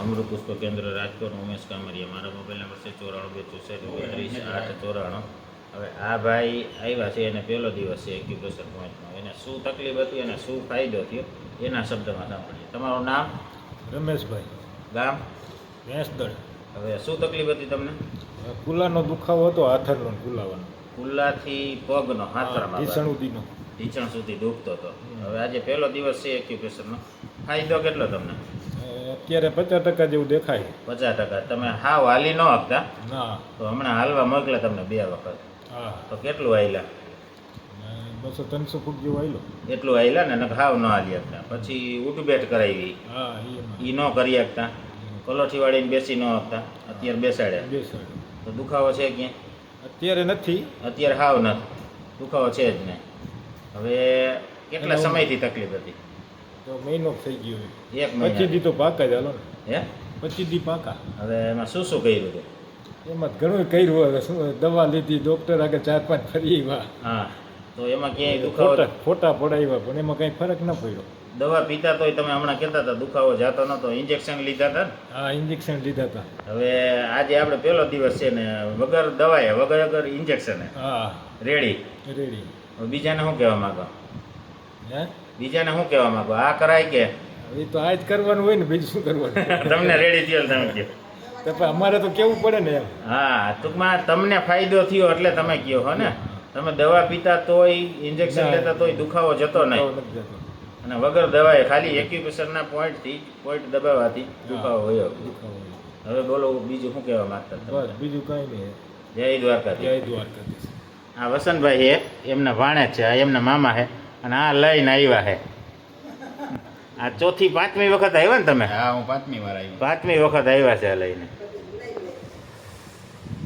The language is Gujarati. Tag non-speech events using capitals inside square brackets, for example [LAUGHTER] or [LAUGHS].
અમૃત પુષ્પ કેન્દ્ર રાજકોટ ઉમેશ કામરિયા. મારા મોબાઈલ નંબર છે ચોરાણું બે ચોસઠ બેત્રીસ આઠ ચોરાણું. હવે આ ભાઈ આવ્યા છે એને પહેલો દિવસ છે એક્યુપ્રેશર પોઈન્ટનો. એને શું તકલીફ હતી અને શું ફાયદો થયો એના શબ્દમાં સાંભળીએ. તમારું નામ? રમેશભાઈ. ગામ? ભેંસદળ હવે શું તકલીફ હતી તમને? કુલાનો દુખાવો હતો હાથરનો કુલાવાનો. કુલ્લાથી પગનો હાથરામાં ઢીચણ સુધીનો ઢીચણ સુધી દુખતો હતો. હવે આજે પહેલો દિવસ છે એક્યુપ્રેશરનો. ફાયદો કેટલો તમને? અત્યારે પચાસ ટકા જેવું દેખાય. પચાસ ટકા. તમે હાવ હાલી ન આપતા. તો હમણાં હાલવા મોકલા તમને બે વખત. હા. તો કેટલું હાલ્યા? બસો ત્રણસો ફૂટ જેવું આવેલો એટલું હાલ્યા ને? હાવ ન હાલી આપતા. પછી ઉઠબેટ કરાવી. એ ન કરી આપતા. કલોઠી વાળીને બેસી ન આપતા. અત્યારે બેસાડ્યા. બેસાડ્યા. તો દુખાવો છે ક્યાં? અત્યારે નથી. અત્યારે હાવ નથી. દુખાવો છે જ નહીં. હવે કેટલા સમયથી તકલીફ હતી? તો મહિનો થઈ ગયો એક પચીસ દી તો પાકા જ હાલો ને. હે? પચીસ દી પાકા. હવે એમાં શું શું કર્યું હતું? એમાં ઘણું કર્યું હવે શું દવા લીધી ડૉક્ટર આગળ ચાર પાંચ ફરી હા તો એમાં ક્યાંય દુખાવો ફોટા ફોટા પડાવ્યા પણ એમાં કંઈ ફરક ન પડ્યો. દવા પીતા તોય તમે હમણાં કહેતા હતા દુખાવો જાતો નતો ઇન્જેક્શન લીધા હતા ને? હા ઇન્જેક્શન લીધા હતા. હવે આજે આપણે પહેલો દિવસ છે ને વગર દવાએ વગર વગર ઇન્જેક્શને હા. રેડી રેડી બીજાને શું કહેવા માંગો? હે? બીજાને શું કહેવા માંગો? આ કરાય કે? એ તો આ જ કરવાનું હોય ને બીજું શું કરવાનું? [LAUGHS] તમને રેડી થયો તમે કહો. તો પણ અમારે તો કેવું પડે ને હા ટૂંકમાં તમને ફાયદો થયો એટલે તમે કહો હો ને? તમે દવા પીતા તોય ઇન્જેક્શન લેતા તોય દુખાવો જતો નહીં. અને વગર દવાએ ખાલી એક્યુપ્રેશરના પોઈન્ટથી પોઈન્ટ દબાવવાથી દુખાવો. હોય. હવે બોલો બીજું શું કહેવા માંગતા બીજું કાંઈ નહીં. જય દ્વારકા જય દ્વારકા આ વસંતભાઈ એ એમના ભાણે છે એમના મામા છે. અને આ લઈને આવ્યા છે આ ચોથી પાંચમી વખત આવ્યા ને તમે? હા હું પાંચમી વાર આવી પાંચમી વખત આવ્યા છે આ લઈને.